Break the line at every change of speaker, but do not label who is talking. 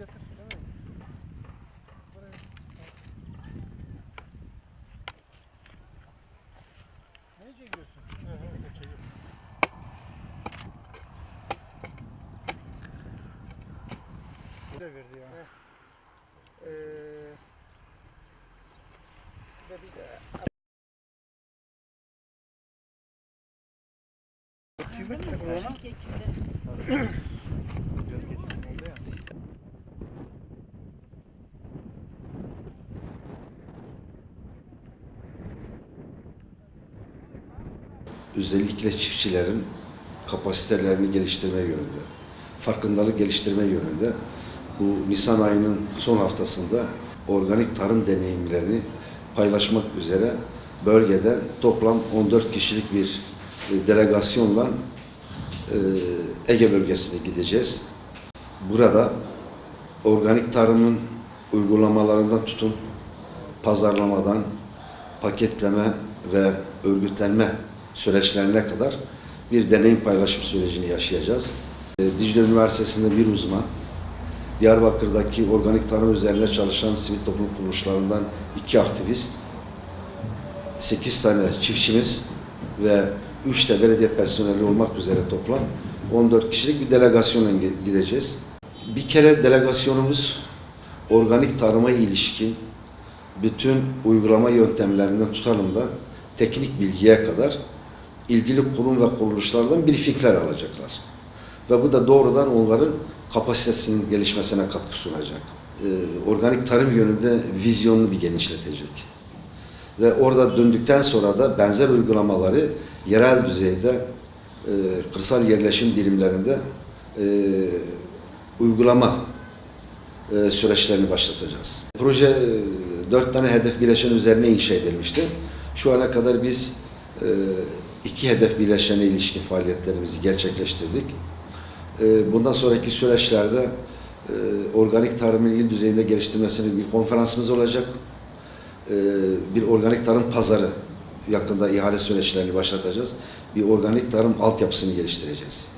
getir. Değil mi? Buraya. Ne çekiyorsun? Sen çekiyorsun. Bu da verdi ya.
Ee, ve biz
Biraz
özellikle çiftçilerin kapasitelerini geliştirme yönünde, farkındalık geliştirme yönünde bu Nisan ayının son haftasında organik tarım deneyimlerini paylaşmak üzere bölgeden toplam 14 kişilik bir e, delegasyonla e, Ege bölgesine gideceğiz. Burada organik tarımın uygulamalarından tutun pazarlamadan paketleme ve örgütlenme süreçlerine kadar bir deneyim paylaşım sürecini yaşayacağız. E, Dicle Üniversitesi'nde bir uzman, Diyarbakır'daki organik tarım üzerine çalışan sivil toplum kuruluşlarından iki aktivist, 8 tane çiftçimiz ve 3 de belediye personeli olmak üzere toplam 14 kişilik bir delegasyonla gi- gideceğiz. Bir kere delegasyonumuz organik tarıma ilişkin bütün uygulama yöntemlerinden tutalım da teknik bilgiye kadar ilgili kurum ve kuruluşlardan briefingler alacaklar. Ve bu da doğrudan onların kapasitesinin gelişmesine katkı sunacak. Ee, organik tarım yönünde vizyonunu bir genişletecek. Ve orada döndükten sonra da benzer uygulamaları yerel düzeyde e, kırsal yerleşim birimlerinde e, uygulama e, süreçlerini başlatacağız. Proje e, dört tane hedef bileşen üzerine inşa edilmişti. Şu ana kadar biz e, iki hedef bileşene ilişkin faaliyetlerimizi gerçekleştirdik. E, Bundan sonraki süreçlerde e, organik tarımın il düzeyinde geliştirmesini bir konferansımız olacak. E, Bir organik tarım pazarı yakında ihale süreçlerini başlatacağız. Bir organik tarım altyapısını geliştireceğiz.